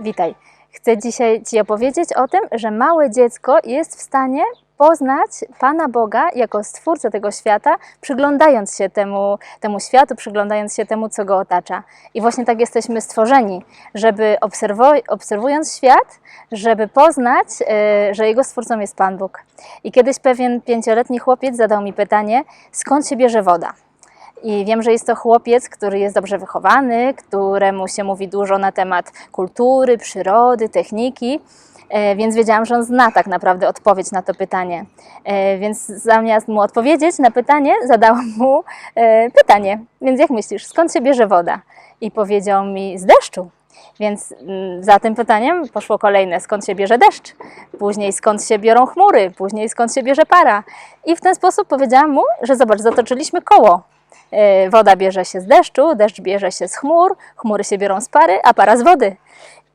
Witaj. Chcę dzisiaj Ci opowiedzieć o tym, że małe dziecko jest w stanie poznać Pana Boga jako Stwórcę tego świata, przyglądając się temu, temu światu, przyglądając się temu, co go otacza. I właśnie tak jesteśmy stworzeni, żeby obserwo- obserwując świat, żeby poznać, y, że jego Stwórcą jest Pan Bóg. I kiedyś pewien pięcioletni chłopiec zadał mi pytanie, skąd się bierze woda? I wiem, że jest to chłopiec, który jest dobrze wychowany, któremu się mówi dużo na temat kultury, przyrody, techniki, e, więc wiedziałam, że on zna tak naprawdę odpowiedź na to pytanie. E, Więc zamiast mu odpowiedzieć na pytanie, zadałam mu e, pytanie. Więc jak myślisz, skąd się bierze woda? I powiedział mi z deszczu. Więc mm, za tym pytaniem poszło kolejne, skąd się bierze deszcz, później skąd się biorą chmury, później skąd się bierze para. I w ten sposób powiedziałam mu, że zobacz, zatoczyliśmy koło. E, Woda bierze się z deszczu, deszcz bierze się z chmur, chmury się biorą z pary, a para z wody.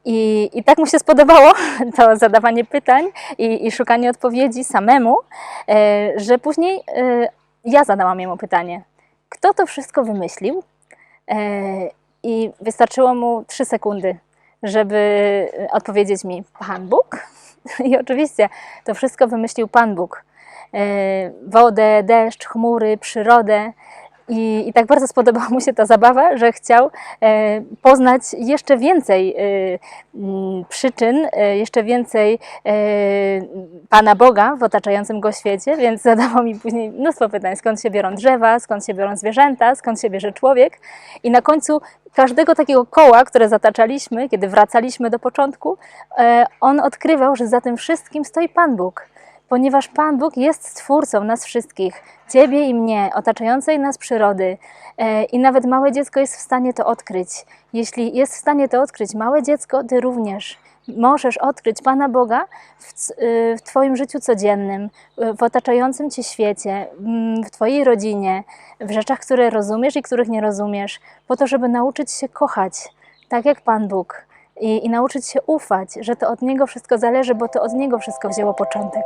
I, I tak mu się spodobało to zadawanie pytań i, i szukanie odpowiedzi samemu, e, że później e, ja zadałam jemu pytanie, kto to wszystko wymyślił? I wystarczyło mu trzy sekundy, żeby odpowiedzieć mi Pan Bóg. I oczywiście to wszystko wymyślił Pan Bóg. Wodę, deszcz, chmury, przyrodę. I, I tak bardzo spodobała mu się ta zabawa, że chciał e, poznać jeszcze więcej e, przyczyn, e, jeszcze więcej Pana Boga w otaczającym go świecie, więc zadawał mi później mnóstwo pytań, skąd się biorą drzewa, skąd się biorą zwierzęta, skąd się bierze człowiek. I na końcu każdego takiego koła, które zataczaliśmy, kiedy wracaliśmy do początku, on odkrywał, że za tym wszystkim stoi Pan Bóg ponieważ Pan Bóg jest stwórcą nas wszystkich, Ciebie i mnie, otaczającej nas przyrody. E, I nawet małe dziecko jest w stanie to odkryć. Jeśli jest w stanie to odkryć małe dziecko, Ty również możesz odkryć Pana Boga w, y, w Twoim życiu codziennym, y, w otaczającym Cię świecie, mm, w Twojej rodzinie, w rzeczach, które rozumiesz i których nie rozumiesz, po to, żeby nauczyć się kochać, tak jak Pan Bóg. I, I nauczyć się ufać, że to od Niego wszystko zależy, bo to od Niego wszystko wzięło początek.